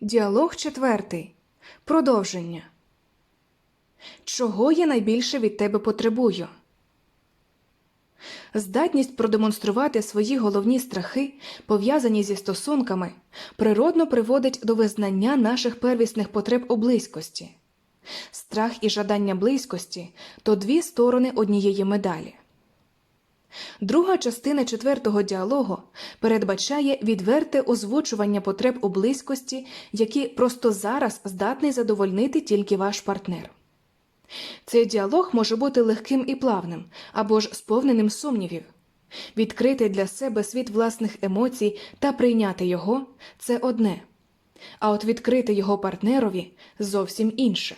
Діалог четвертий. Продовження. Чого я найбільше від тебе потребую? Здатність продемонструвати свої головні страхи, пов'язані зі стосунками, природно приводить до визнання наших первісних потреб у близькості. Страх і жадання близькості то дві сторони однієї медалі. Друга частина четвертого діалогу передбачає відверте озвучування потреб у близькості, які просто зараз здатний задовольнити тільки ваш партнер. Цей діалог може бути легким і плавним або ж сповненим сумнівів. Відкрити для себе світ власних емоцій та прийняти його це одне, а от відкрити його партнерові зовсім інше.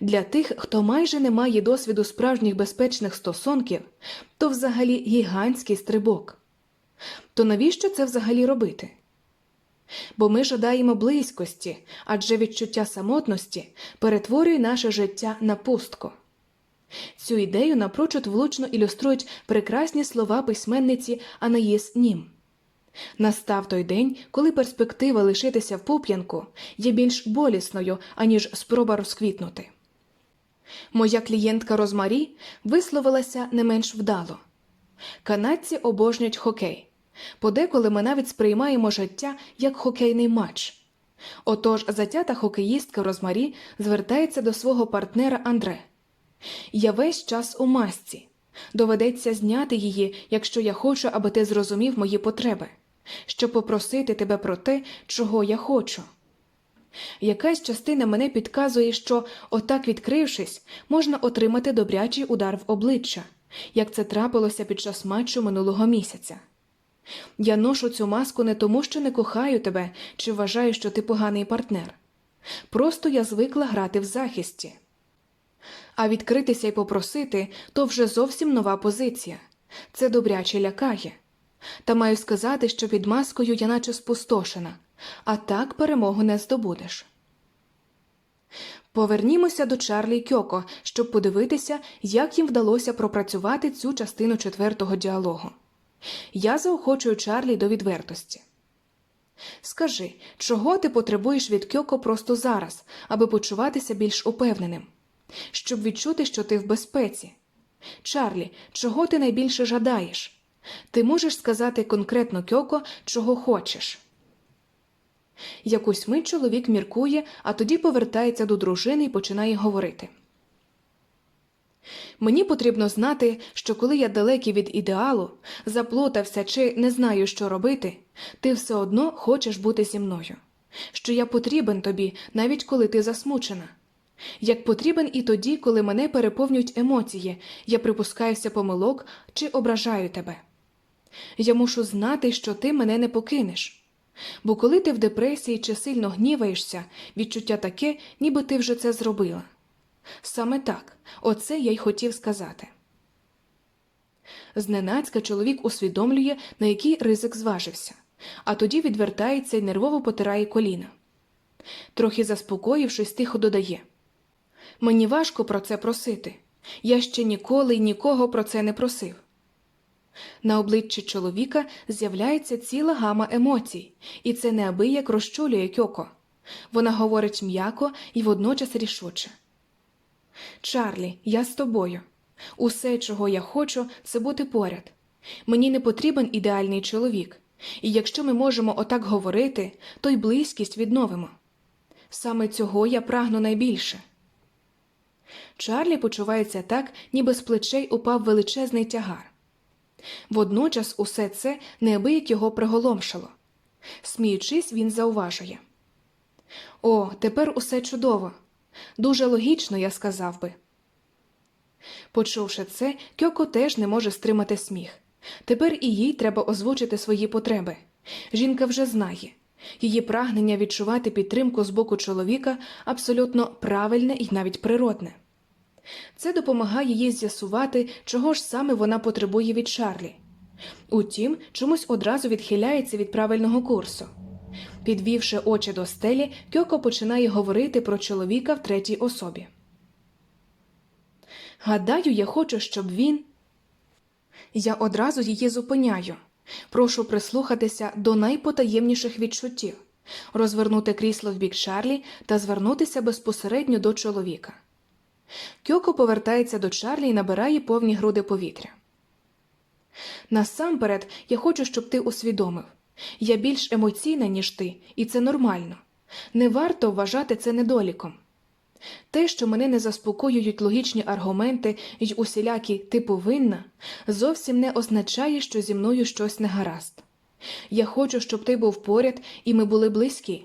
Для тих, хто майже не має досвіду справжніх безпечних стосунків, то взагалі гігантський стрибок. То навіщо це взагалі робити? Бо ми жадаємо близькості, адже відчуття самотності перетворює наше життя на пустку. Цю ідею напрочуд влучно ілюструють прекрасні слова письменниці Анаїс Нім. Настав той день, коли перспектива лишитися в пуп'янку є більш болісною, аніж спроба розквітнути. Моя клієнтка Розмарі висловилася не менш вдало. Канадці обожнюють хокей. Подеколи ми навіть сприймаємо життя як хокейний матч. Отож, затята хокеїстка Розмарі звертається до свого партнера Андре. Я весь час у масці. Доведеться зняти її, якщо я хочу, аби ти зрозумів мої потреби, щоб попросити тебе про те, чого я хочу. Якась частина мене підказує, що, отак відкрившись, можна отримати добрячий удар в обличчя, як це трапилося під час матчу минулого місяця. Я ношу цю маску не тому, що не кохаю тебе чи вважаю, що ти поганий партнер. Просто я звикла грати в захисті. А відкритися і попросити то вже зовсім нова позиція. Це добряче лякає. Та маю сказати, що під маскою я наче спустошена, а так перемогу не здобудеш. Повернімося до Чарлі Кьоко, щоб подивитися, як їм вдалося пропрацювати цю частину четвертого діалогу. Я заохочую Чарлі до відвертості. Скажи, чого ти потребуєш від Кьоко просто зараз, аби почуватися більш упевненим, щоб відчути, що ти в безпеці? Чарлі, чого ти найбільше жадаєш? Ти можеш сказати конкретно Кьоко, чого хочеш. Якусь мить чоловік міркує, а тоді повертається до дружини і починає говорити. Мені потрібно знати, що коли я далекий від ідеалу, заплутався чи не знаю, що робити, ти все одно хочеш бути зі мною, що я потрібен тобі, навіть коли ти засмучена. Як потрібен і тоді, коли мене переповнюють емоції, я припускаюся помилок чи ображаю тебе. Я мушу знати, що ти мене не покинеш. Бо коли ти в депресії чи сильно гніваєшся, відчуття таке, ніби ти вже це зробила. Саме так, оце я й хотів сказати. Зненацька чоловік усвідомлює, на який ризик зважився, а тоді відвертається і нервово потирає коліна. Трохи заспокоївшись, тихо додає Мені важко про це просити. Я ще ніколи й нікого про це не просив. На обличчі чоловіка з'являється ціла гама емоцій, і це неабияк розчулює Кьоко. Вона говорить м'яко і водночас рішуче. Чарлі, я з тобою. Усе, чого я хочу, це бути поряд. Мені не потрібен ідеальний чоловік, і якщо ми можемо отак говорити, то й близькість відновимо. Саме цього я прагну найбільше. Чарлі почувається так, ніби з плечей упав величезний тягар. Водночас усе це неабияк його приголомшило. Сміючись, він зауважує О, тепер усе чудово. Дуже логічно, я сказав би. Почувши це, Кьоко теж не може стримати сміх. Тепер і їй треба озвучити свої потреби. Жінка вже знає. Її прагнення відчувати підтримку з боку чоловіка абсолютно правильне і навіть природне. Це допомагає їй з'ясувати, чого ж саме вона потребує від Чарлі. Утім, чомусь одразу відхиляється від правильного курсу. Підвівши очі до стелі, Кьоко починає говорити про чоловіка в третій особі. Гадаю, я хочу, щоб він. Я одразу її зупиняю. Прошу прислухатися до найпотаємніших відчуттів. розвернути крісло в бік Чарлі та звернутися безпосередньо до чоловіка. Кьоко повертається до Чарлі і набирає повні груди повітря. Насамперед, я хочу, щоб ти усвідомив я більш емоційна, ніж ти, і це нормально. Не варто вважати це недоліком. Те, що мене не заспокоюють логічні аргументи й усілякі ти повинна, зовсім не означає, що зі мною щось не гаразд. Я хочу, щоб ти був поряд і ми були близькі.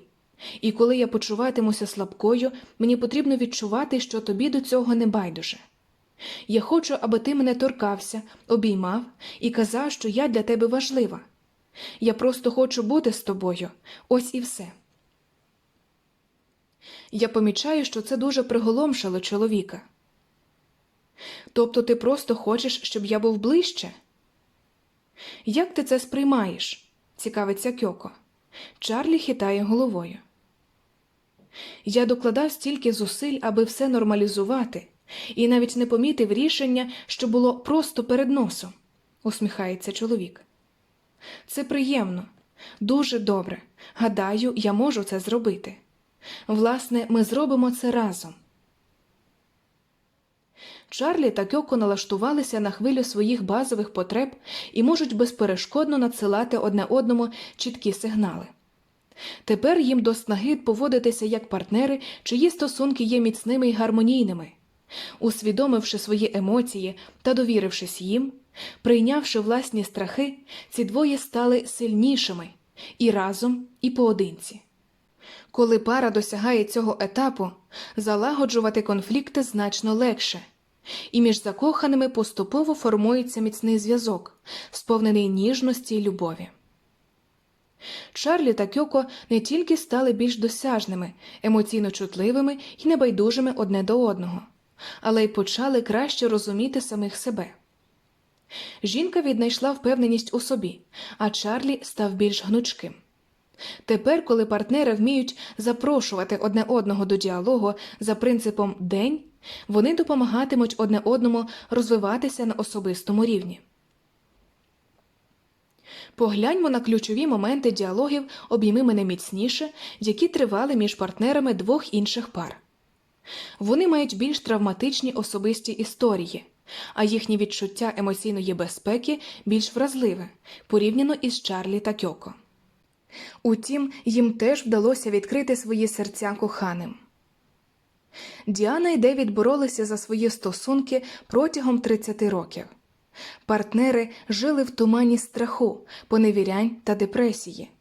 І коли я почуватимуся слабкою, мені потрібно відчувати, що тобі до цього не байдуже. Я хочу, аби ти мене торкався, обіймав і казав, що я для тебе важлива. Я просто хочу бути з тобою, ось і все. Я помічаю, що це дуже приголомшило чоловіка. Тобто ти просто хочеш, щоб я був ближче? Як ти це сприймаєш? цікавиться Кьоко. Чарлі хитає головою. Я докладав стільки зусиль, аби все нормалізувати, і навіть не помітив рішення, що було просто перед носом, усміхається чоловік. Це приємно, дуже добре. Гадаю, я можу це зробити. Власне, ми зробимо це разом. Чарлі та Кьоко налаштувалися на хвилю своїх базових потреб і можуть безперешкодно надсилати одне одному чіткі сигнали. Тепер їм до снаги поводитися як партнери, чиї стосунки є міцними і гармонійними. Усвідомивши свої емоції та довірившись їм, прийнявши власні страхи, ці двоє стали сильнішими і разом, і поодинці. Коли пара досягає цього етапу, залагоджувати конфлікти значно легше, і між закоханими поступово формується міцний зв'язок, сповнений ніжності й любові. Чарлі та Кьоко не тільки стали більш досяжними, емоційно чутливими і небайдужими одне до одного, але й почали краще розуміти самих себе. Жінка віднайшла впевненість у собі, а Чарлі став більш гнучким. Тепер, коли партнери вміють запрошувати одне одного до діалогу за принципом день, вони допомагатимуть одне одному розвиватися на особистому рівні. Погляньмо на ключові моменти діалогів обійми мене міцніше, які тривали між партнерами двох інших пар. Вони мають більш травматичні особисті історії, а їхнє відчуття емоційної безпеки більш вразливе порівняно із Чарлі та Кьоко. Утім, їм теж вдалося відкрити свої серця коханим. Діана і Девід боролися за свої стосунки протягом 30 років. Партнери жили в тумані страху, поневірянь та депресії,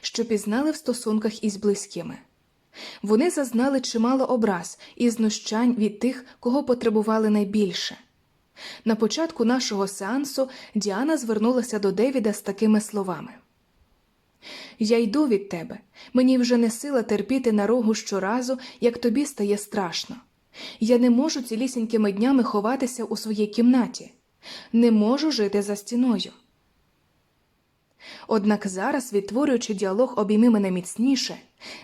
що пізнали в стосунках із близькими. Вони зазнали чимало образ і знущань від тих, кого потребували найбільше. На початку нашого сеансу Діана звернулася до Девіда з такими словами. Я йду від тебе. Мені вже не сила терпіти нарогу щоразу, як тобі стає страшно. Я не можу цілісінькими днями ховатися у своїй кімнаті, не можу жити за стіною. Однак зараз, відтворюючи діалог обійми мене міцніше,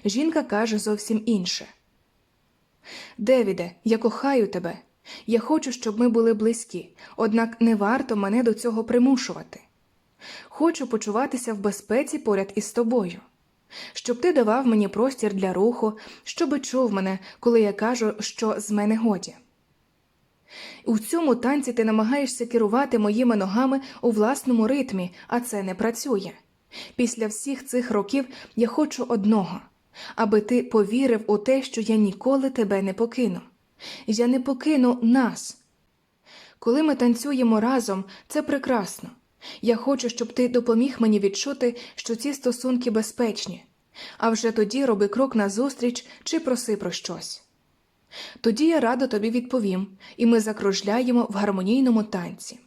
жінка каже зовсім інше Девіде, я кохаю тебе. Я хочу, щоб ми були близькі, однак не варто мене до цього примушувати. Хочу почуватися в безпеці поряд із тобою, щоб ти давав мені простір для руху, щоби чув мене, коли я кажу, що з мене годі. У цьому танці ти намагаєшся керувати моїми ногами у власному ритмі, а це не працює. Після всіх цих років я хочу одного, аби ти повірив у те, що я ніколи тебе не покину. Я не покину нас. Коли ми танцюємо разом, це прекрасно. Я хочу, щоб ти допоміг мені відчути, що ці стосунки безпечні, а вже тоді роби крок назустріч чи проси про щось. Тоді я радо тобі відповім, і ми закружляємо в гармонійному танці.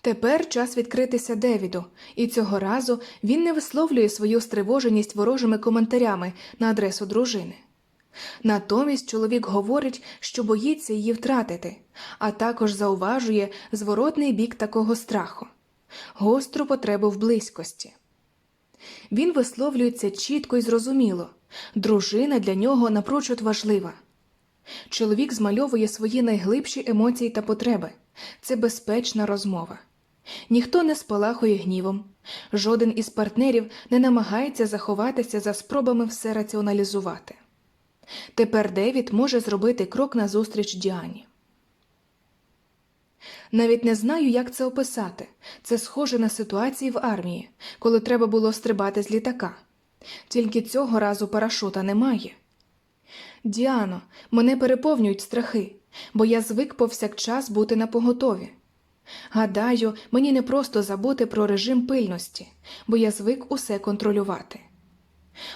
Тепер час відкритися Девіду, і цього разу він не висловлює свою стривоженість ворожими коментарями на адресу дружини. Натомість чоловік говорить, що боїться її втратити, а також зауважує зворотний бік такого страху гостру потребу в близькості. Він висловлюється чітко і зрозуміло дружина для нього напрочуд важлива. Чоловік змальовує свої найглибші емоції та потреби це безпечна розмова. Ніхто не спалахує гнівом, Жоден із партнерів не намагається заховатися за спробами все раціоналізувати. Тепер Девід може зробити крок назустріч Діані. Навіть не знаю, як це описати. Це схоже на ситуації в армії, коли треба було стрибати з літака. Тільки цього разу парашута немає. Діано, мене переповнюють страхи, бо я звик повсякчас бути на поготові. Гадаю, мені не просто забути про режим пильності, бо я звик усе контролювати.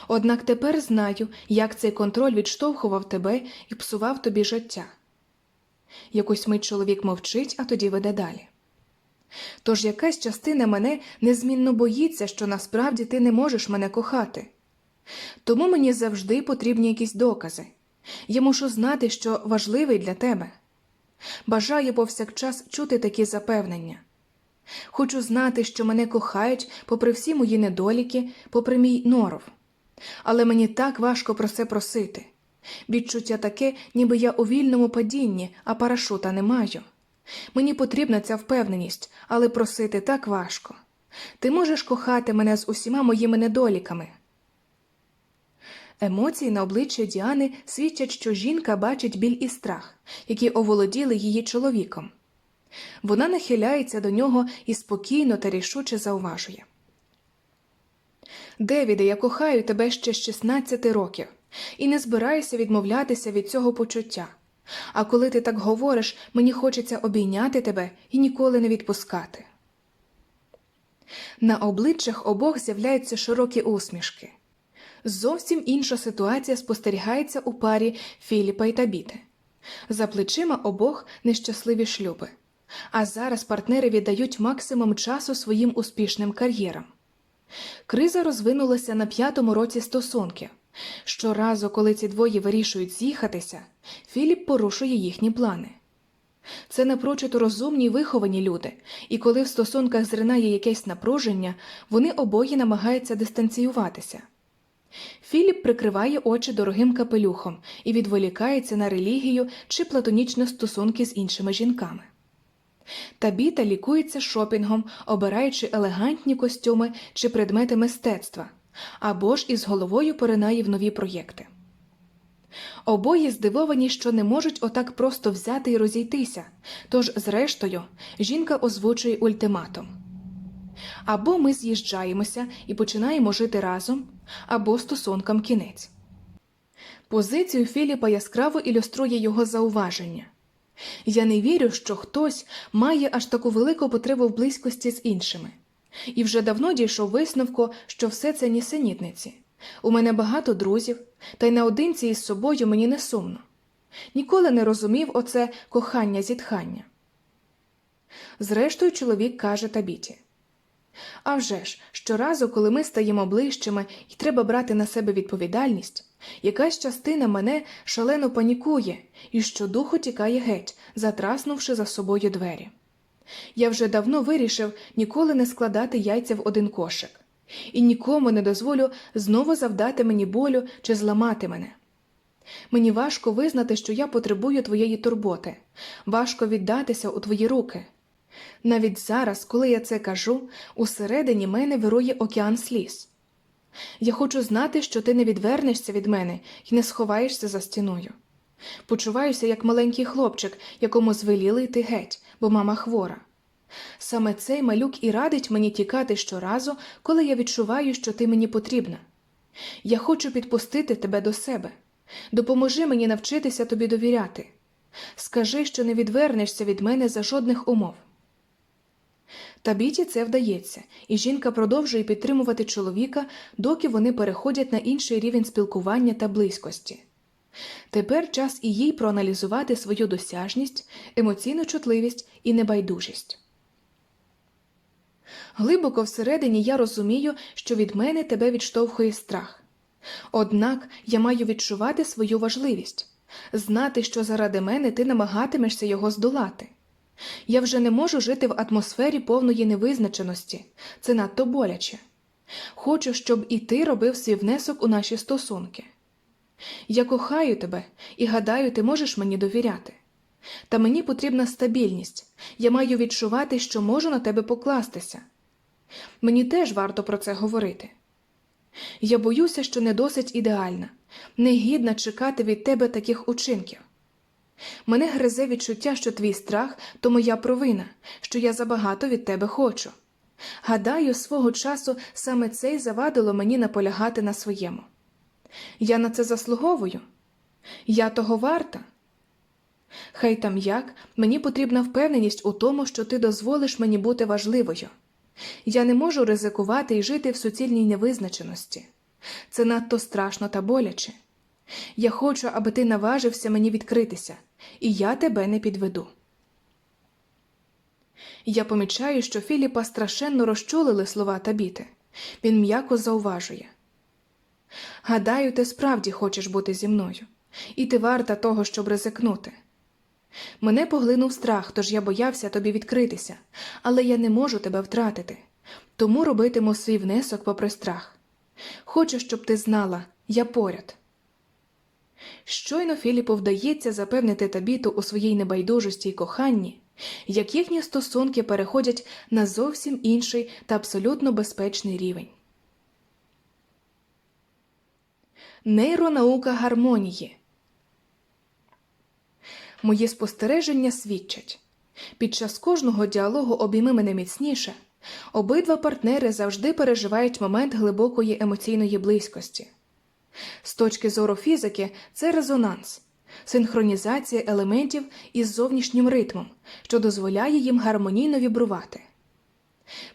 Однак тепер знаю, як цей контроль відштовхував тебе і псував тобі життя. Якусь мить чоловік мовчить, а тоді веде далі. Тож якась частина мене незмінно боїться, що насправді ти не можеш мене кохати. Тому мені завжди потрібні якісь докази. Я мушу знати, що важливий для тебе. Бажаю повсякчас чути такі запевнення. Хочу знати, що мене кохають, попри всі мої недоліки, попри мій норов. Але мені так важко про це просити. Відчуття таке, ніби я у вільному падінні, а парашута не маю. Мені потрібна ця впевненість, але просити так важко. Ти можеш кохати мене з усіма моїми недоліками. Емоції на обличчі Діани свідчать, що жінка бачить біль і страх, які оволоділи її чоловіком. Вона нахиляється до нього і спокійно та рішуче зауважує. Девіде, я кохаю тебе ще з 16 років і не збираюся відмовлятися від цього почуття. А коли ти так говориш, мені хочеться обійняти тебе і ніколи не відпускати. На обличчях обох з'являються широкі усмішки. Зовсім інша ситуація спостерігається у парі Філіпа і Табіти. За плечима обох нещасливі шлюби. А зараз партнери віддають максимум часу своїм успішним кар'єрам. Криза розвинулася на п'ятому році стосунків. Щоразу, коли ці двоє вирішують з'їхатися, Філіп порушує їхні плани. Це напрочуд розумні й виховані люди, і коли в стосунках зринає якесь напруження, вони обоє намагаються дистанціюватися. Філіп прикриває очі дорогим капелюхом і відволікається на релігію чи платонічні стосунки з іншими жінками. Табіта лікується шопінгом, обираючи елегантні костюми чи предмети мистецтва, або ж із головою поринає в нові проєкти. Обоє здивовані, що не можуть отак просто взяти і розійтися, тож, зрештою, жінка озвучує ультиматум. Або ми з'їжджаємося і починаємо жити разом, або стосункам кінець. Позицію Філіпа яскраво ілюструє його зауваження. Я не вірю, що хтось має аж таку велику потребу в близькості з іншими, і вже давно дійшов висновку, що все це нісенітниці. У мене багато друзів, та й наодинці із собою мені не сумно. Ніколи не розумів оце кохання зітхання. Зрештою, чоловік каже табіті. А вже ж, щоразу, коли ми стаємо ближчими і треба брати на себе відповідальність, якась частина мене шалено панікує і щодуху тікає геть, затраснувши за собою двері. Я вже давно вирішив ніколи не складати яйця в один кошик, і нікому не дозволю знову завдати мені болю чи зламати мене. Мені важко визнати, що я потребую твоєї турботи, важко віддатися у твої руки. Навіть зараз, коли я це кажу, усередині мене вирує океан сліз. Я хочу знати, що ти не відвернешся від мене і не сховаєшся за стіною. Почуваюся як маленький хлопчик, якому звеліли йти геть, бо мама хвора. Саме цей малюк і радить мені тікати щоразу, коли я відчуваю, що ти мені потрібна. Я хочу підпустити тебе до себе. Допоможи мені навчитися тобі довіряти. Скажи, що не відвернешся від мене за жодних умов. Табіті це вдається, і жінка продовжує підтримувати чоловіка, доки вони переходять на інший рівень спілкування та близькості. Тепер час і їй проаналізувати свою досяжність, емоційну чутливість і небайдужість. Глибоко всередині я розумію, що від мене тебе відштовхує страх. Однак я маю відчувати свою важливість, знати, що заради мене ти намагатимешся його здолати. Я вже не можу жити в атмосфері повної невизначеності, це надто боляче. Хочу, щоб і ти робив свій внесок у наші стосунки. Я кохаю тебе і гадаю, ти можеш мені довіряти. Та мені потрібна стабільність, я маю відчувати, що можу на тебе покластися. Мені теж варто про це говорити. Я боюся, що не досить ідеальна, негідна чекати від тебе таких учинків. Мене гризе відчуття, що твій страх то моя провина, що я забагато від тебе хочу. Гадаю, свого часу саме це й завадило мені наполягати на своєму. Я на це заслуговую. Я того варта. Хай там як, мені потрібна впевненість у тому, що ти дозволиш мені бути важливою. Я не можу ризикувати і жити в суцільній невизначеності. Це надто страшно та боляче. Я хочу, аби ти наважився мені відкритися, і я тебе не підведу. Я помічаю, що Філіпа страшенно розчулили слова Табіти. Він м'яко зауважує. Гадаю, ти справді хочеш бути зі мною, і ти варта того, щоб ризикнути. Мене поглинув страх, тож я боявся тобі відкритися, але я не можу тебе втратити, тому робитиму свій внесок попри страх. Хочу, щоб ти знала, я поряд. Щойно Філіпу вдається запевнити табіту у своїй небайдужості й коханні, як їхні стосунки переходять на зовсім інший та абсолютно безпечний рівень. Нейронаука гармонії Мої спостереження свідчать під час кожного діалогу обійми мене міцніше, обидва партнери завжди переживають момент глибокої емоційної близькості. З точки зору фізики, це резонанс, синхронізація елементів із зовнішнім ритмом, що дозволяє їм гармонійно вібрувати.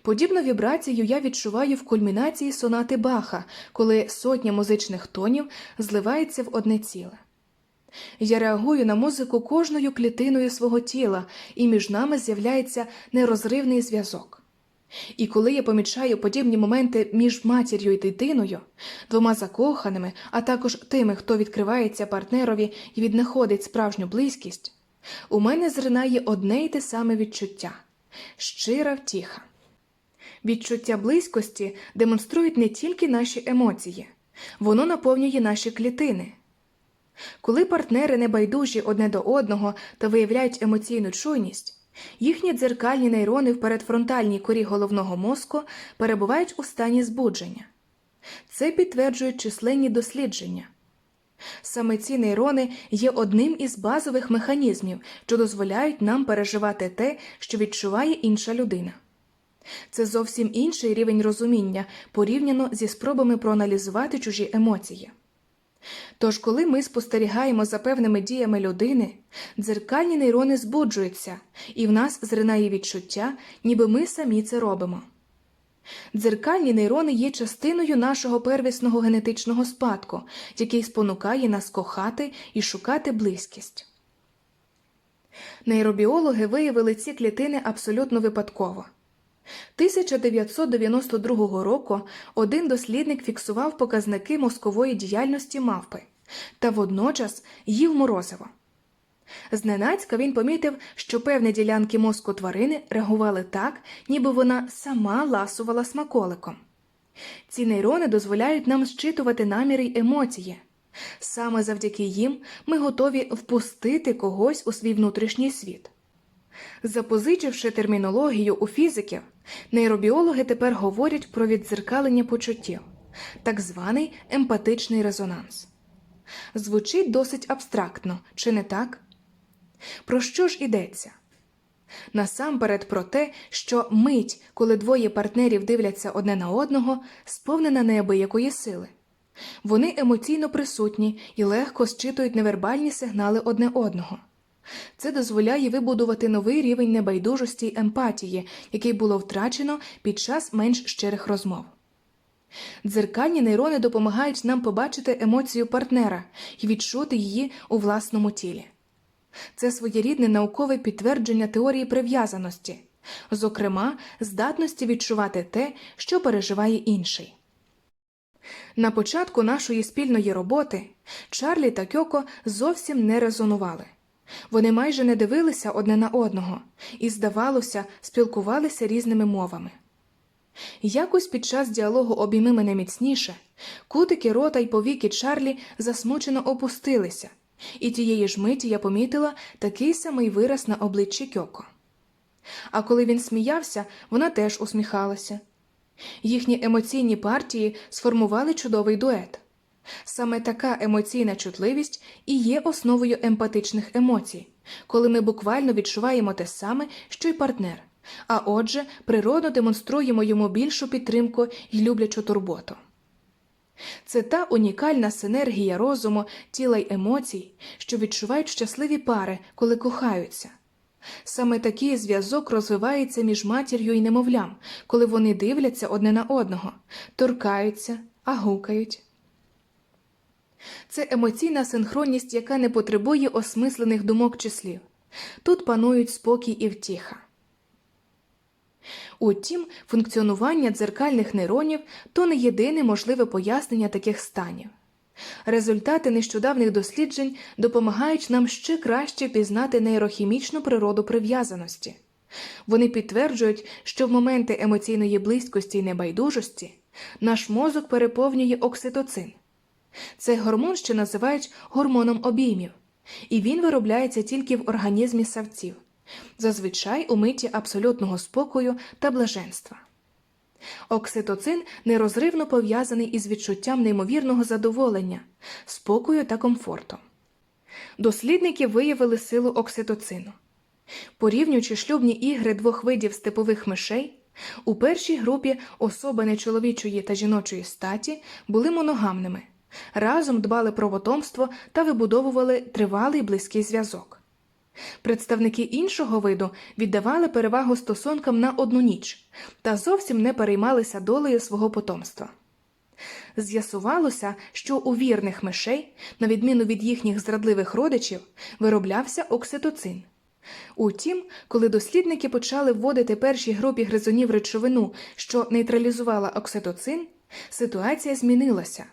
Подібну вібрацію я відчуваю в кульмінації сонати Баха, коли сотня музичних тонів зливається в одне ціле. Я реагую на музику кожною клітиною свого тіла, і між нами з'являється нерозривний зв'язок. І коли я помічаю подібні моменти між матір'ю і дитиною, двома закоханими, а також тими, хто відкривається партнерові і віднаходить справжню близькість, у мене зринає одне й те саме відчуття щира втіха. Відчуття близькості демонструють не тільки наші емоції, воно наповнює наші клітини. Коли партнери небайдужі одне до одного та виявляють емоційну чуйність, їхні дзеркальні нейрони в передфронтальній корі головного мозку перебувають у стані збудження. Це підтверджують численні дослідження. Саме ці нейрони є одним із базових механізмів, що дозволяють нам переживати те, що відчуває інша людина. Це зовсім інший рівень розуміння порівняно зі спробами проаналізувати чужі емоції. Тож, коли ми спостерігаємо за певними діями людини, дзеркальні нейрони збуджуються, і в нас зринає відчуття, ніби ми самі це робимо. Дзеркальні нейрони є частиною нашого первісного генетичного спадку, який спонукає нас кохати і шукати близькість. Нейробіологи виявили ці клітини абсолютно випадково. 1992 року один дослідник фіксував показники мозкової діяльності мавпи та водночас їв морозиво. Зненацька він помітив, що певні ділянки мозку тварини реагували так, ніби вона сама ласувала смаколиком. Ці нейрони дозволяють нам зчитувати наміри й емоції. Саме завдяки їм ми готові впустити когось у свій внутрішній світ. Запозичивши термінологію у фізиків, нейробіологи тепер говорять про віддзеркалення почуттів, так званий емпатичний резонанс. Звучить досить абстрактно, чи не так? Про що ж ідеться? Насамперед про те, що мить, коли двоє партнерів дивляться одне на одного, сповнена неабиякої сили. Вони емоційно присутні і легко зчитують невербальні сигнали одне одного. Це дозволяє вибудувати новий рівень небайдужості й емпатії, який було втрачено під час менш щирих розмов. Дзеркальні нейрони допомагають нам побачити емоцію партнера і відчути її у власному тілі. Це своєрідне наукове підтвердження теорії прив'язаності, зокрема, здатності відчувати те, що переживає інший. На початку нашої спільної роботи Чарлі та Кьоко зовсім не резонували. Вони майже не дивилися одне на одного і, здавалося, спілкувалися різними мовами. Якось під час діалогу обійми мене міцніше, кутики рота й повіки Чарлі засмучено опустилися, і тієї ж миті я помітила такий самий вираз на обличчі Кьоко. А коли він сміявся, вона теж усміхалася. Їхні емоційні партії сформували чудовий дует. Саме така емоційна чутливість і є основою емпатичних емоцій, коли ми буквально відчуваємо те саме, що й партнер, а отже, природно демонструємо йому більшу підтримку і люблячу турботу. Це та унікальна синергія розуму, тіла й емоцій, що відчувають щасливі пари, коли кохаються. Саме такий зв'язок розвивається між матір'ю і немовлям, коли вони дивляться одне на одного, торкаються, а гукають. Це емоційна синхронність, яка не потребує осмислених думок чи слів. Тут панують спокій і втіха. Утім, функціонування дзеркальних нейронів то не єдине можливе пояснення таких станів. Результати нещодавних досліджень допомагають нам ще краще пізнати нейрохімічну природу прив'язаності. Вони підтверджують, що в моменти емоційної близькості і небайдужості наш мозок переповнює окситоцин. Цей гормон ще називають гормоном обіймів, і він виробляється тільки в організмі савців, зазвичай у миті абсолютного спокою та блаженства. Окситоцин нерозривно пов'язаний із відчуттям неймовірного задоволення, спокою та комфорту. Дослідники виявили силу окситоцину. Порівнюючи шлюбні ігри двох видів степових мишей, у першій групі особи нечоловічої та жіночої статі були моногамними, разом дбали про потомство та вибудовували тривалий близький зв'язок. Представники іншого виду віддавали перевагу стосункам на одну ніч та зовсім не переймалися долею свого потомства. З'ясувалося, що у вірних мишей, на відміну від їхніх зрадливих родичів, вироблявся окситоцин. Утім, коли дослідники почали вводити першій групі гризунів речовину, що нейтралізувала окситоцин, ситуація змінилася.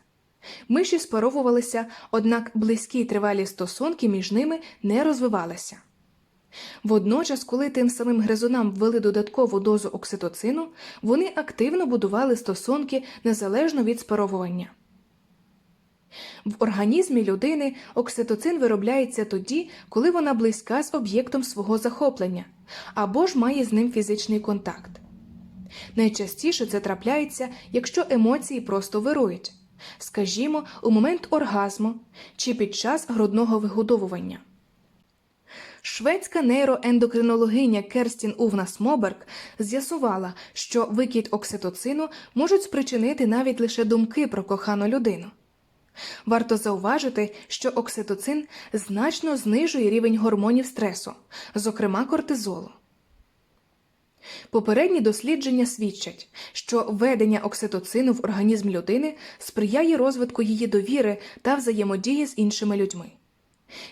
Миші спаровувалися, однак близькі й тривалі стосунки між ними не розвивалися. Водночас, коли тим самим гризунам ввели додаткову дозу окситоцину, вони активно будували стосунки незалежно від спаровування. В організмі людини окситоцин виробляється тоді, коли вона близька з об'єктом свого захоплення або ж має з ним фізичний контакт. Найчастіше це трапляється, якщо емоції просто вирують, скажімо, у момент оргазму чи під час грудного вигодовування. Шведська нейроендокринологиня Керстін Увнас Моберг з'ясувала, що викид окситоцину можуть спричинити навіть лише думки про кохану людину. Варто зауважити, що окситоцин значно знижує рівень гормонів стресу, зокрема кортизолу. Попередні дослідження свідчать, що введення окситоцину в організм людини сприяє розвитку її довіри та взаємодії з іншими людьми.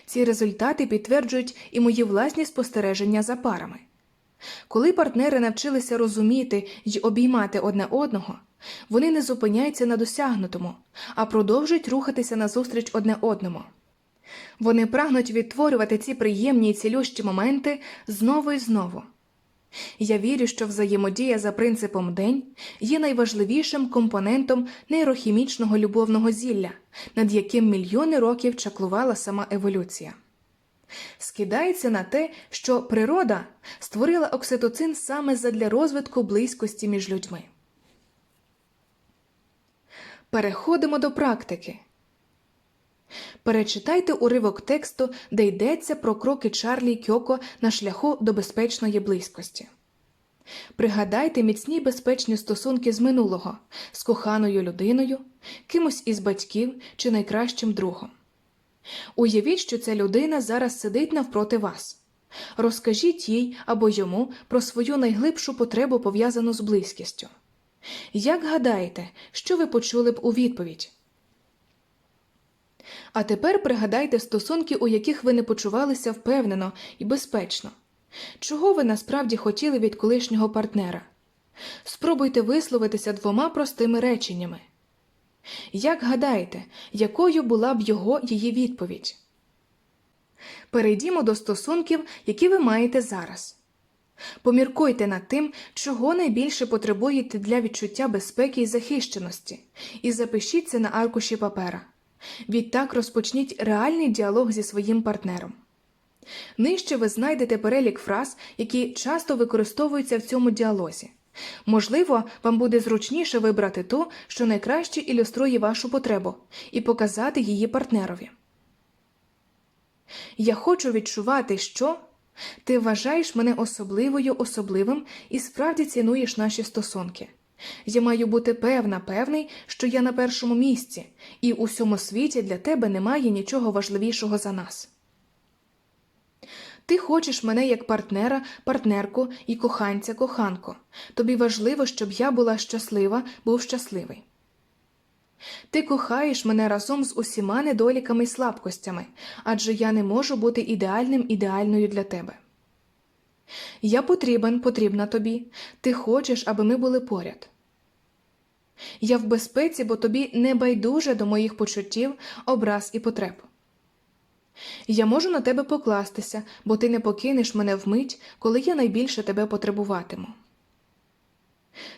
Ці результати підтверджують і мої власні спостереження за парами. Коли партнери навчилися розуміти й обіймати одне одного, вони не зупиняються на досягнутому, а продовжують рухатися назустріч одне одному. Вони прагнуть відтворювати ці приємні й цілющі моменти знову і знову. Я вірю, що взаємодія за принципом день є найважливішим компонентом нейрохімічного любовного зілля, над яким мільйони років чаклувала сама еволюція. Скидається на те, що природа створила окситоцин саме задля розвитку близькості між людьми. Переходимо до практики. Перечитайте уривок тексту, де йдеться про кроки Чарлі й Кьоко на шляху до безпечної близькості. Пригадайте міцні безпечні стосунки з минулого, з коханою людиною, кимось із батьків чи найкращим другом. Уявіть, що ця людина зараз сидить навпроти вас. Розкажіть їй або йому про свою найглибшу потребу пов'язану з близькістю. Як гадаєте, що ви почули б у відповідь? А тепер пригадайте стосунки, у яких ви не почувалися впевнено і безпечно. Чого ви насправді хотіли від колишнього партнера? Спробуйте висловитися двома простими реченнями. Як гадаєте, якою була б його її відповідь? Перейдімо до стосунків, які ви маєте зараз. Поміркуйте над тим, чого найбільше потребуєте для відчуття безпеки і захищеності, і запишіть це на аркуші папера. Відтак розпочніть реальний діалог зі своїм партнером. Нижче ви знайдете перелік фраз, які часто використовуються в цьому діалозі. Можливо, вам буде зручніше вибрати ту, що найкраще ілюструє вашу потребу, і показати її партнерові. Я хочу відчувати, що ти вважаєш мене особливою особливим і справді цінуєш наші стосунки. Я маю бути певна, певний, що я на першому місці, і у всьому світі для тебе немає нічого важливішого за нас. Ти хочеш мене як партнера, партнерку і коханця, коханку. Тобі важливо, щоб я була щаслива, був щасливий. Ти кохаєш мене разом з усіма недоліками й слабкостями, адже я не можу бути ідеальним ідеальною для тебе. Я потрібен, потрібна тобі, ти хочеш, аби ми були поряд. Я в безпеці, бо тобі не байдуже до моїх почуттів, образ і потреб. Я можу на тебе покластися, бо ти не покинеш мене вмить, коли я найбільше тебе потребуватиму.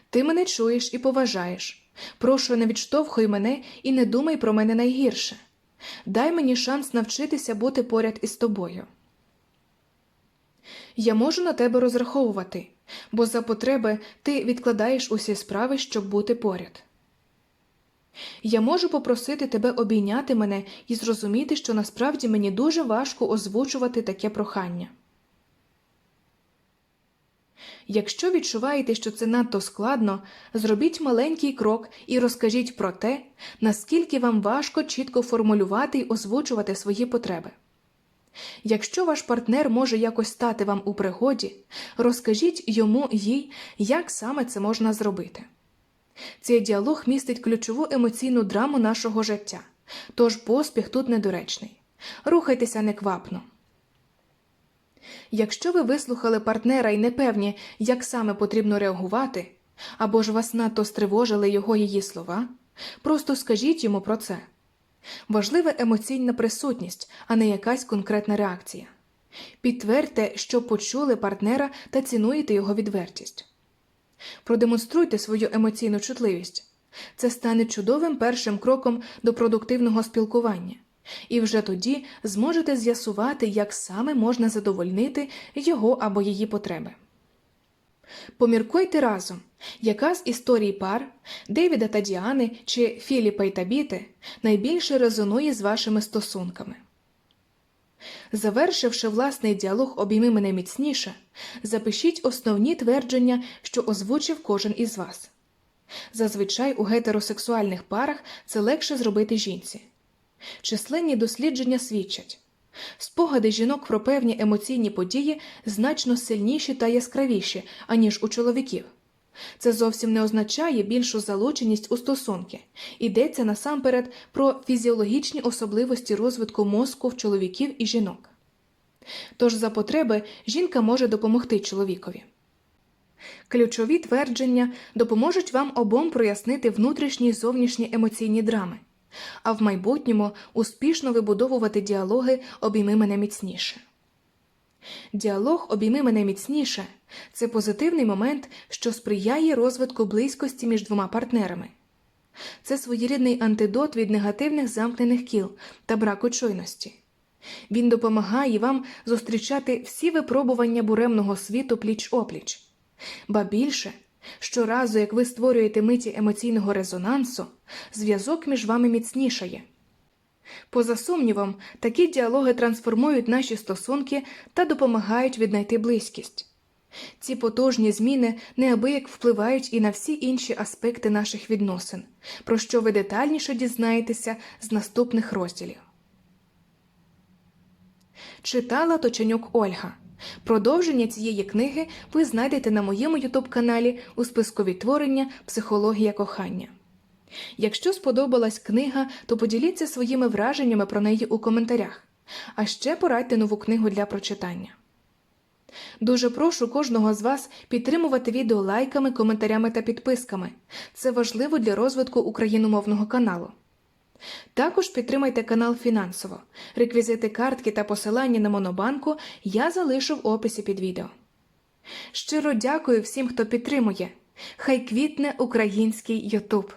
Ти мене чуєш і поважаєш. Прошу, не відштовхуй мене і не думай про мене найгірше. Дай мені шанс навчитися бути поряд із тобою. Я можу на тебе розраховувати, бо за потреби ти відкладаєш усі справи, щоб бути поряд. Я можу попросити тебе обійняти мене і зрозуміти, що насправді мені дуже важко озвучувати таке прохання. Якщо відчуваєте, що це надто складно, зробіть маленький крок і розкажіть про те, наскільки вам важко чітко формулювати й озвучувати свої потреби. Якщо ваш партнер може якось стати вам у пригоді, розкажіть йому їй, як саме це можна зробити. Цей діалог містить ключову емоційну драму нашого життя, тож поспіх тут недоречний. Рухайтеся неквапно. Якщо ви вислухали партнера і не певні, як саме потрібно реагувати, або ж вас надто стривожили його її слова, просто скажіть йому про це. Важлива емоційна присутність, а не якась конкретна реакція. Підтвердьте, що почули партнера та цінуєте його відвертість. Продемонструйте свою емоційну чутливість. Це стане чудовим першим кроком до продуктивного спілкування, і вже тоді зможете з'ясувати, як саме можна задовольнити його або її потреби. Поміркуйте разом, яка з історій пар Девіда та Діани чи Філіпа й Табіти найбільше резонує з вашими стосунками. Завершивши власний діалог обійми мене міцніше, запишіть основні твердження, що озвучив кожен із вас. Зазвичай у гетеросексуальних парах це легше зробити жінці. Численні дослідження свідчать спогади жінок про певні емоційні події значно сильніші та яскравіші, аніж у чоловіків. Це зовсім не означає більшу залученість у стосунки, йдеться насамперед про фізіологічні особливості розвитку мозку в чоловіків і жінок. Тож за потреби жінка може допомогти чоловікові. Ключові твердження допоможуть вам обом прояснити внутрішні й зовнішні емоційні драми, а в майбутньому успішно вибудовувати діалоги обійми мене міцніше. Діалог обійми мене міцніше це позитивний момент, що сприяє розвитку близькості між двома партнерами. Це своєрідний антидот від негативних замкнених кіл та браку чуйності. Він допомагає вам зустрічати всі випробування буремного світу пліч опліч. Ба більше, щоразу, як ви створюєте миті емоційного резонансу, зв'язок між вами міцнішає. Поза сумнівом, такі діалоги трансформують наші стосунки та допомагають віднайти близькість. Ці потужні зміни неабияк впливають і на всі інші аспекти наших відносин, про що ви детальніше дізнаєтеся з наступних розділів. Читала Точенюк Ольга. Продовження цієї книги ви знайдете на моєму ютуб каналі у списку відтворення Психологія кохання. Якщо сподобалась книга, то поділіться своїми враженнями про неї у коментарях, а ще порадьте нову книгу для прочитання. Дуже прошу кожного з вас підтримувати відео лайками, коментарями та підписками. Це важливо для розвитку україномовного каналу. Також підтримайте канал фінансово. Реквізити картки та посилання на Монобанку я залишу в описі під відео. Щиро дякую всім, хто підтримує. Хай квітне український Ютуб!